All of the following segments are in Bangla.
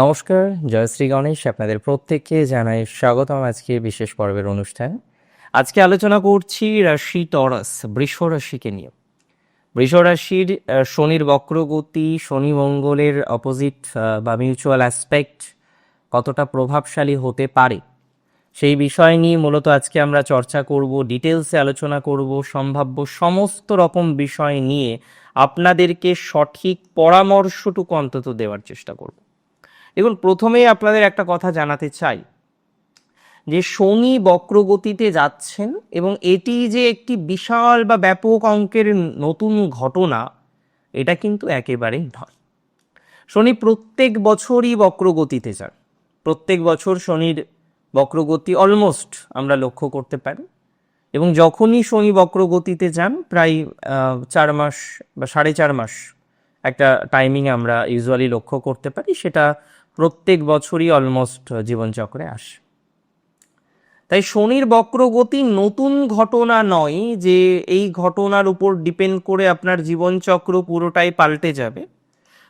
নমস্কার জয়শ্রী গণেশ আপনাদের প্রত্যেককে জানাই স্বাগতম আজকে বিশেষ পর্বের অনুষ্ঠান। আজকে আলোচনা করছি রাশি টরাস বৃষ রাশিকে নিয়ে। বৃষ রাশির শনির বক্রগতি, শনি মঙ্গলের অপোজিট বা মিউচুয়াল অ্যাসপেক্ট কতটা প্রভাবশালী হতে পারে, সেই বিষয় নিয়ে মূলত আজকে আমরা চর্চা করব ডিটেলসে আলোচনা করব, সম্ভাব্য সমস্ত রকম বিষয় নিয়ে আপনাদেরকে সঠিক পরামর্শটুকু অন্তত দেওয়ার চেষ্টা করব। দেখুন প্রথমেই আপনাদের একটা কথা জানাতে চাই। যে শনি বক্রগতিতে যাচ্ছেন এবং এটি যে একটি বিশাল বা ব্যাপক অঙ্কের নতুন ঘটনা, এটা কিন্তু একেবারেই নয়। শনি প্রত্যেক বছরই বক্রগতিতে যান। প্রত্যেক বছর শনির বক্রগতি অলমোস্ট আমরা লক্ষ্য করতে পারি। এবং যখনই শনি বক্রগতিতে যান, প্রায় চার মাস বা সাড়ে চার মাস একটা টাইমিং আমরা ইউজুয়ালি লক্ষ্য করতে পারি। সেটা প্রত্যেক বছরই অলমোস্ট জীবনচক্রে আসে। তাই শনির বক্রগতি নতুন ঘটনা নয় যে এই ঘটনার উপর ডিপেন্ড করে আপনার জীবনচক্র পুরোটাই পাল্টে যাবে।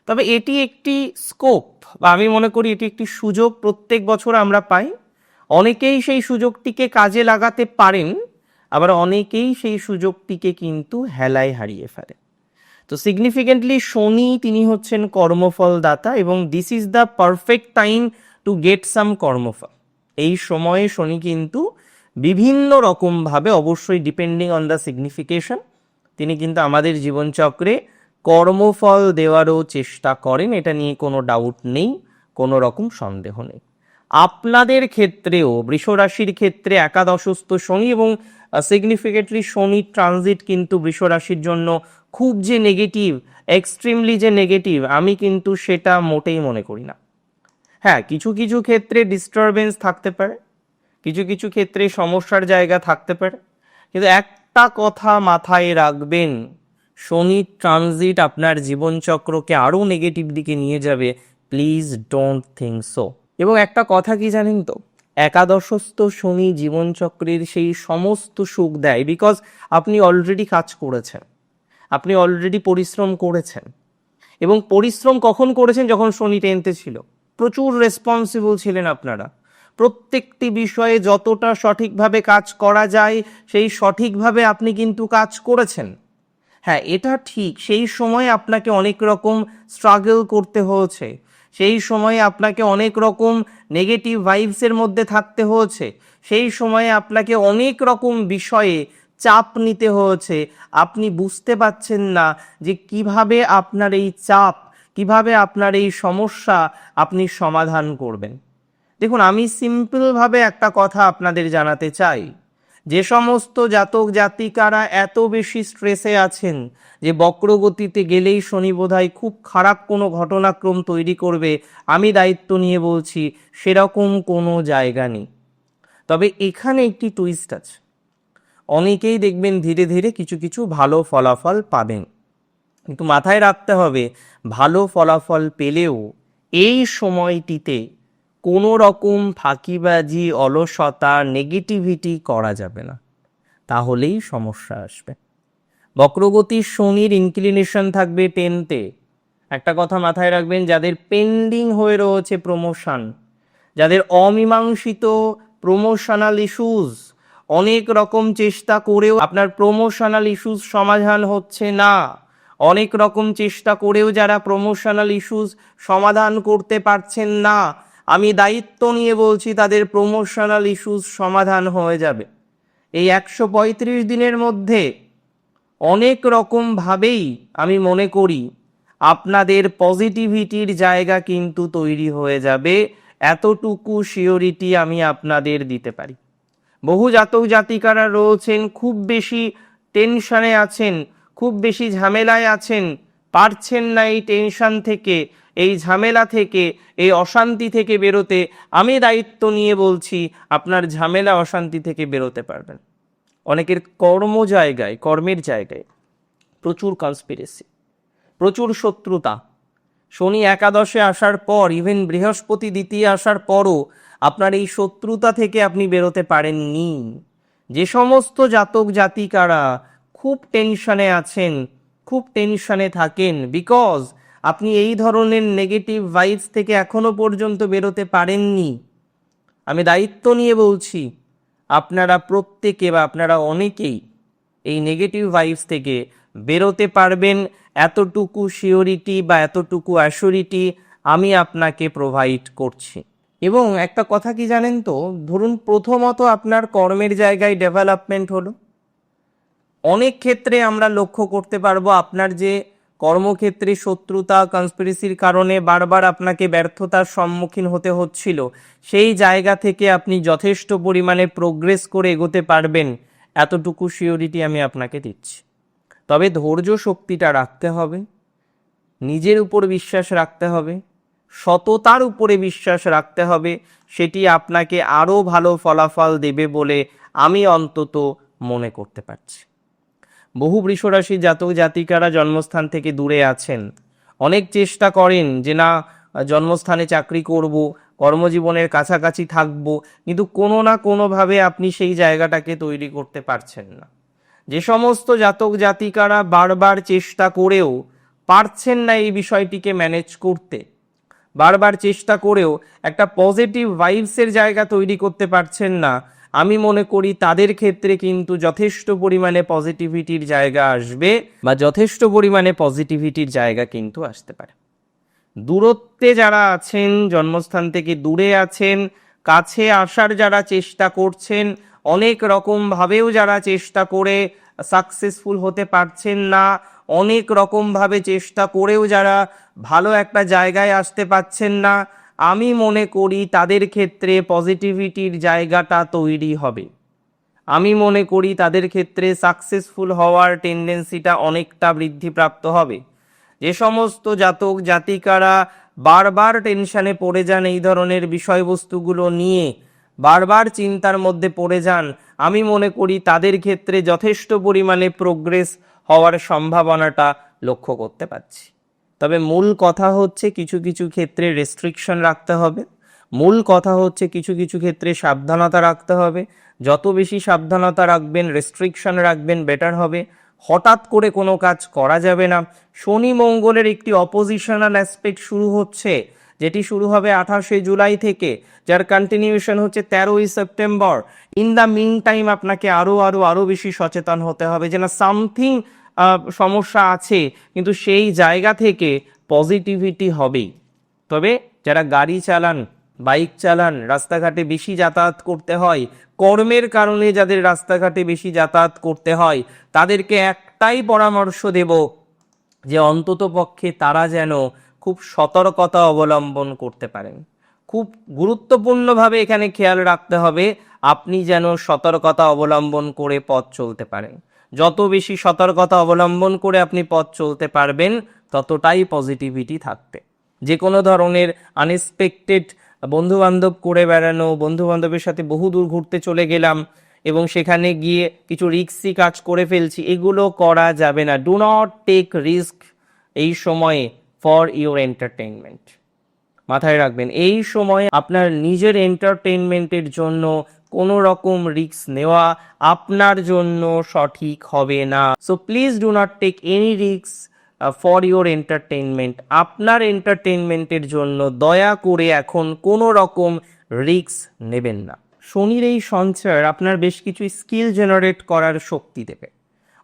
তবে এটি একটি স্কোপ বা আমি মনে করি এটি একটি সুযোগ প্রত্যেক বছর আমরা পাই। অনেকেই সেই সুযোগটিকে কাজে লাগাতে পারেন, আবার অনেকেই সেই সুযোগটিকে কিন্তু হেলায় হারিয়ে ফেলে। তো সিগনিফিকেন্টলি শনি তিনি হচ্ছেন কর্মফল দাতা এবং this is the perfect time to get some কর্মফল। এই সময়ে শনি কিন্তু বিভিন্ন রকমভাবে অবশ্যই ডিপেন্ডিং অন দ্য সিগনিফিকেশন তিনি কিন্তু আমাদের জীবনচক্রে কর্মফল দেওয়ারও চেষ্টা করেন, এটা নিয়ে কোনো ডাউট নেই, কোনো রকম সন্দেহ নেই। আপনাদের ক্ষেত্রেও, বৃষ রাশির ক্ষেত্রে একাদশস্থ শনি এবং সিগনিফিকেন্টলি শনি ট্রানজিট কিন্তু বৃষ রাশির জন্য খুব যে নেগেটিভ এক্সট্রিমলি যে নেগেটিভ আমি কিন্তু সেটা মোটেই মনে করি না। হ্যাঁ কিছু কিছু ক্ষেত্রে ডিস্টারবেন্স থাকতে পারে, কিছু কিছু ক্ষেত্রে সমস্যার জায়গা থাকতে পারে, কিন্তু একটা কথা মাথায় রাখবেন, শনি ট্রানজিট আপনার জীবনচক্রকে আরও নেগেটিভ দিকে নিয়ে যাবে প্লিজ ডোন্ট থিঙ্ক সো এবং একটা কথা কি জানেন তো, একাদশস্থ শনি জীবনচক্রের সেই সমস্ত সুখ দেয় বিকজ আপনি অলরেডি কাজ করেছেন। আপনি অলরেডি পরিশ্রম করেছেন। এবং পরিশ্রম কখন করেছেন? যখন শনি টেনতে ছিল। প্রচুর রেসপন্সিবল ছিলেন আপনারা। প্রত্যেকটি বিষয়ে যতটা সঠিকভাবে কাজ করা যায়, সেই সঠিকভাবে আপনি কিন্তু কাজ করেছেন। হ্যাঁ এটা ঠিক। সেই সময় আপনাকে অনেক রকম স্ট্রাগল করতে হয়েছে। সেই সময়ে আপনাকে অনেক রকম নেগেটিভ ভাইবসের মধ্যে থাকতে হয়েছে। সেই সময়ে আপনাকে অনেক রকম বিষয়ে চাপ নিতে হয়েছে। আপনি বুঝতে পাচ্ছেন না যে কীভাবে আপনার এই চাপ, কীভাবে আপনার এই সমস্যা আপনি সমাধান করবেন। দেখুন, আমি সিম্পলভাবে একটা কথা আপনাদের জানাতে চাই। যে সমস্ত জাতক জাতিকারা এত বেশি স্ট্রেসে আছেন যে বক্রগতিতে গেলেই শনি বোধহয় খুব খারাপ কোনো ঘটনাক্রম তৈরি করবে, আমি দায়িত্ব নিয়ে বলছি, সেরকম কোনো জায়গা নেই। তবে এখানে একটি টুইস্ট আছে। অনেকেই দেখবেন ধীরে ধীরে কিছু কিছু ভালো ফলাফল পাবেন। কিন্তু মাথায় রাখতে হবে, ভালো ফলাফল পেলেও এই সময়টিতে কোনো রকম ফাঁকিবাজি, অলসতা নেগেটিভিটি করা যাবে না। তাহলেই সমস্যা আসবে। বক্রগতির শনির ইনক্লিনেশন থাকবে টেনতে একটা কথা মাথায় রাখবেন, যাদের পেন্ডিং হয়ে রয়েছে প্রমোশন যাদের অমীমাংসিত প্রমোশনাল ইস্যুস অনেক রকম চেষ্টা করেও আপনার প্রমোশনাল ইস্যুস সমাধান হচ্ছে না। অনেক রকম চেষ্টা করেও যারা প্রমোশনাল ইস্যুস সমাধান করতে পারছেন না। আমি দায়িত্ব নিয়ে বলছি, তাদের প্রমোশনাল ইস্যুস সমাধান হয়ে যাবে। এই একশো পঁয়ত্রিশ দিনের মধ্যে অনেক রকমভাবেই আমি মনে করি, আপনাদের পজিটিভিটির জায়গা কিন্তু তৈরি হয়ে যাবে। এতটুকু শিওরিটি আমি আপনাদের দিতে পারি। বহু জাতক জাতিকারা রয়েছেন, খুব বেশি টেনশনে আছেন, খুব বেশি ঝামেলায় আছেন, পারছেন না এই টেনশন থেকে, এই ঝামেলা থেকে, এই অশান্তি থেকে বেরোতে। আমি দায়িত্ব নিয়ে বলছি, আপনার ঝামেলা অশান্তি থেকে বেরোতে পারবেন। অনেকের কর্ম জায়গায়, কর্মের জায়গায় প্রচুর কনস্পিরেসি প্রচুর শত্রুতা। শনি একাদশে আসার পর ইভেন বৃহস্পতি দ্বিতীয় আসার পরও আপনার এই শত্রুতা থেকে আপনি বেরোতে পারেননি। যে সমস্ত জাতক জাতিকারা খুব টেনশনে আছেন, খুব টেনশনে থাকেন বিকজ আপনি এই ধরনের নেগেটিভ ভাইবস থেকে এখনও পর্যন্ত বেরোতে পারেননি। আমি দায়িত্ব নিয়ে বলছি, আপনারা প্রত্যেকে বা আপনারা অনেকেই এই নেগেটিভ ভাইবস থেকে বেরোতে পারবেন। এতটুকু শিওরিটি বা এতটুকু অ্যাসিওরিটি আমি আপনাকে প্রোভাইড করছি। এবং একটা কথা কি জানেন তো? ধরুন প্রথমত আপনার কর্মের জায়গায় ডেভেলপমেন্ট হলো। অনেক ক্ষেত্রে আমরা লক্ষ্য করতে পারব আপনার যে কর্মক্ষেত্রে শত্রুতা কনস্পিরেসির কারণে বারবার আপনাকে ব্যর্থতার সম্মুখীন হতে হচ্ছিল। সেই জায়গা থেকে আপনি যথেষ্ট পরিমাণে প্রোগ্রেস করে এগোতে পারবেন। এতটুকু সিওরিটি আমি আপনাকে দিচ্ছি। তবে ধৈর্য শক্তিটা রাখতে হবে। নিজের উপর বিশ্বাস রাখতে হবে। সততার উপরে বিশ্বাস রাখতে হবে, সেটি আপনাকে আরও ভালো ফলাফল দেবে বলে আমি অন্তত মনে করতে পারছি। বহু বৃষরাশি জাতক জাতিকারা জন্মস্থান থেকে দূরে আছেন। অনেক চেষ্টা করেন যে, না, জন্মস্থানে চাকরি করব, কর্মজীবনের কাছাকাছি থাকব। কিন্তু কোনো না কোনোভাবে আপনি সেই জায়গাটাকে তৈরি করতে পারছেন না। যে সমস্ত জাতক জাতিকারা বারবার চেষ্টা করেও পারছেন না এই বিষয়টিকে ম্যানেজ করতে বারবার চেষ্টা করেও একটা পজিটিভ ভাইবসের জায়গা তৈরি করতে পারছেন না। আমি মনে করি তাদের ক্ষেত্রে কিন্তু যথেষ্ট পরিমাণে পজিটিভিটির জায়গা আসবে বা যথেষ্ট পরিমাণে পজিটিভিটির জায়গা কিন্তু আসতে পারে। দূরত্বে যারা আছেন, জন্মস্থান থেকে দূরে আছেন, কাছে আসার যারা চেষ্টা করছেন, অনেক রকম ভাবেও যারা চেষ্টা করে সাকসেসফুল হতে পারছেন না। অনেক রকম ভাবে চেষ্টা করেও যারা ভালো একটা জায়গায় আসতে পারছেন না, আমি মনে করি তাদের ক্ষেত্রে পজিটিভিটির জায়গাটা তৈরি হবে। আমি মনে করি তাদের ক্ষেত্রে সাকসেসফুল হওয়ার টেন্ডেন্সিটা অনেকটা বৃদ্ধিপ্রাপ্ত হবে। যে সমস্ত জাতক, জাতিকারা বারবার টেনশনে পড়ে যান এই ধরনের বিষয়বস্তুগুলো নিয়ে বারবার চিন্তার মধ্যে পড়ে যান। আমি মনে করি তাদের ক্ষেত্রে যথেষ্ট পরিমাণে প্রোগ্রেস হওয়ার সম্ভাবনাটা লক্ষ্য করতে পারছি। তবে মূল কথা হচ্ছে কিছু কিছু ক্ষেত্রে রেস্ট্রিকশন রাখতে হবে। মূল কথা হচ্ছে কিছু কিছু ক্ষেত্রে সাবধানতা রাখতে হবে। যত বেশি সাবধানতা রাখবেন রেস্ট্রিকশন রাখবেন বেটার হবে। হঠাৎ করে কোনো কাজ করা যাবে না। শনি মঙ্গলের একটি অপোজিশনাল অ্যাসপেক্ট শুরু হচ্ছে। যেটি শুরু হবে আঠাশে জুলাই থেকে, যার কন্টিনিউশন হচ্ছে তেরোই September. In the meantime আপনাকে আরও আরও আরও বেশি সচেতন হতে হবে যে না সামথিং সমস্যা আছে, কিন্তু সেই জায়গা থেকে পজিটিভিটি হবেই। তবে যারা গাড়ি চালান, বাইক চালান, রাস্তাঘাটে বেশি যাতায়াত করতে হয়, কর্মের কারণে যাদের রাস্তাঘাটে বেশি যাতায়াত করতে হয়, তাদেরকে একটাই পরামর্শ দেব যে অন্তত পক্ষে তারা যেন খুব সতর্কতা অবলম্বন করতে পারেন। খুব গুরুত্বপূর্ণভাবে এখানে খেয়াল রাখতে হবে, আপনি যেন সতর্কতা অবলম্বন করে পথ চলতে পারেন। যত বেশি সতর্কতা অবলম্বন করে আপনি পথ চলতে পারবেন, ততটাই পজিটিভিটি থাকবে। যে কোনো ধরনের আনএক্সপেক্টেড বন্ধু বান্ধব করে বেড়ানো বন্ধু বান্ধবের সাথে বহু দূর ঘুরতে চলে গেলাম এবং সেখানে গিয়ে কিছু রিক্সি কাজ করে ফেলছি, এগুলো করা যাবে না। ডু নট টেক রিস্ক এই সময়ে। ফর ইউর এন্টারটেনমেন্ট মাথায় রাখবেন, এই সময় আপনার নিজের এন্টারটেনমেন্টের জন্য কোনো রকম রিস্ক নেওয়া আপনার জন্য সঠিক হবে না। So please do not take any risk for your entertainment আপনার এন্টারটেনমেন্টের জন্য দয়া করে এখন কোনো রকম রিস্ক নেবেন না। শনির এই সঞ্চয় আপনার বেশ কিছু স্কিল জেনারেট করার শক্তি দেবে।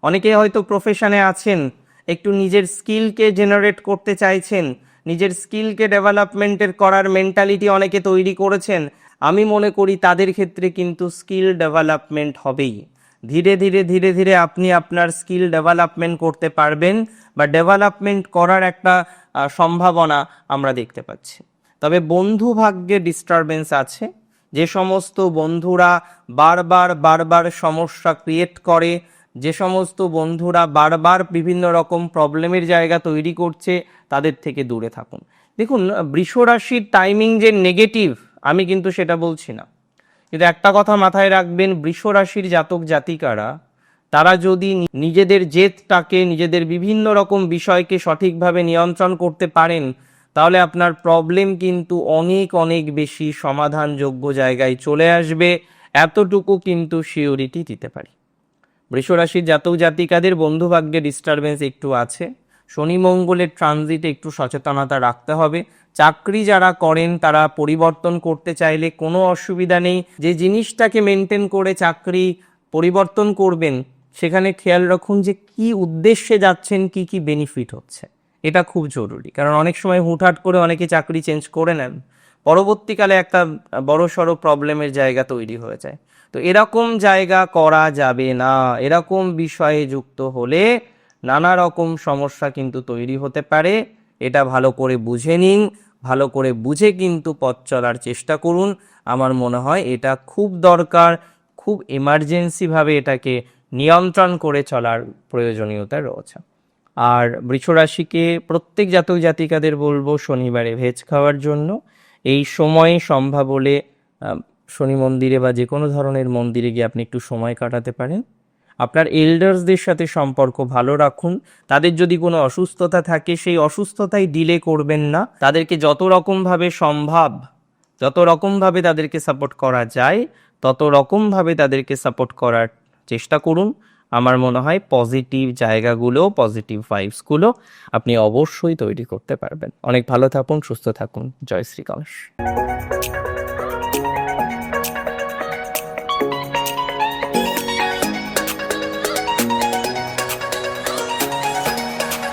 অনেকে হয়তো প্রফেশনে আছেন একটু নিজের স্কিলকে জেনারেট করতে চাইছেন, নিজের স্কিলকে ডেভেলপমেন্টের করার মেন্টালিটি অনেকে তৈরি করেছেন, আমি মনে করি তাদের ক্ষেত্রে কিন্তু স্কিল ডেভেলপমেন্ট হবেই। ধীরে ধীরে ধীরে ধীরে আপনি আপনার স্কিল ডেভেলপমেন্ট করতে পারবেন বা ডেভেলপমেন্ট করার একটা সম্ভাবনা আমরা দেখতে পাচ্ছি। তবে বন্ধু ভাগ্যে ডিস্টারবেন্স আছে, যে সমস্ত বন্ধুরা বারবার বারবার সমস্যা ক্রিয়েট করে যে সমস্ত বন্ধুরা বারবার বিভিন্ন রকম প্রবলেমের জায়গা তৈরি করছে, তাদের থেকে দূরে থাকুন। দেখুন, বৃষ রাশির টাইমিং যে নেগেটিভ আমি কিন্তু সেটা বলছি না। কিন্তু একটা কথা মাথায় রাখবেন, বৃষ রাশির জাতক জাতিকারা, তারা যদি নিজেদের জেদটাকে, নিজেদের বিভিন্ন রকম বিষয়কে সঠিকভাবে নিয়ন্ত্রণ করতে পারেন, তাহলে আপনার প্রবলেম কিন্তু অনেক অনেক বেশি সমাধানযোগ্য জায়গায় চলে আসবে। এতটুকু কিন্তু সিওরিটি দিতে পারি। বৃষরাশির জাতক জাতিকাদের বন্ধুভাগ্যে ডিস্টারবেন্স একটু আছে। শনি মঙ্গলের ট্রানজিটে একটু সচেতনতা রাখতে হবে। চাকরি যারা করেন, তারা পরিবর্তন করতে চাইলে কোনো অসুবিধা নেই। যে জিনিসটাকে মেনটেন করে চাকরি পরিবর্তন করবেন, সেখানে খেয়াল রাখুন যে কি উদ্দেশ্যে যাচ্ছেন, কি কি বেনিফিট হচ্ছে। এটা খুব জরুরি। কারণ অনেক সময় হুটহাট করে অনেকে চাকরি চেঞ্জ করে নেন। পরবর্তীকালে একটা বড় সড়ো প্রবলেমের জায়গা তৈরি হয়ে যায়। তো এরকম জায়গা করা যাবে না। এরকম বিষয়ে যুক্ত হলে নানা রকম সমস্যা কিন্তু তৈরি হতে পারে। এটা ভালো করে বুঝে নিন, ভালো করে বুঝে কিন্তু পথ চলার চেষ্টা করুন। আমার মনে হয় এটা খুব দরকার, খুব এমার্জেন্সিভাবে এটাকে নিয়ন্ত্রণ করে চলার প্রয়োজনীয়তা রয়েছে। আর বৃষরাশিকে প্রত্যেক জাতক জাতিকাদের বলব, শনিবারে ভেজ খাওয়ার জন্য। এই সময়ে সম্ভব হলে শনি মন্দিরে বা যে কোনো ধরনের মন্দিরে গিয়ে আপনি একটু সময় কাটাতে পারেন। আপনার এল্ডার্সদের সাথে সম্পর্ক ভালো রাখুন। তাদের যদি কোনো অসুস্থতা থাকে, সেই অসুস্থতাই ডিলে করবেন না। তাদেরকে যত রকমভাবে সম্ভব, যত রকমভাবে তাদেরকে সাপোর্ট করা যায়, তত রকমভাবে তাদেরকে সাপোর্ট করার চেষ্টা করুন। আমার মনে হয় পজিটিভ জায়গাগুলো, পজিটিভ ভাইবসগুলো আপনি অবশ্যই তৈরি করতে পারবেন। অনেক ভালো থাকুন, সুস্থ থাকুন। জয় শ্রী গণেশ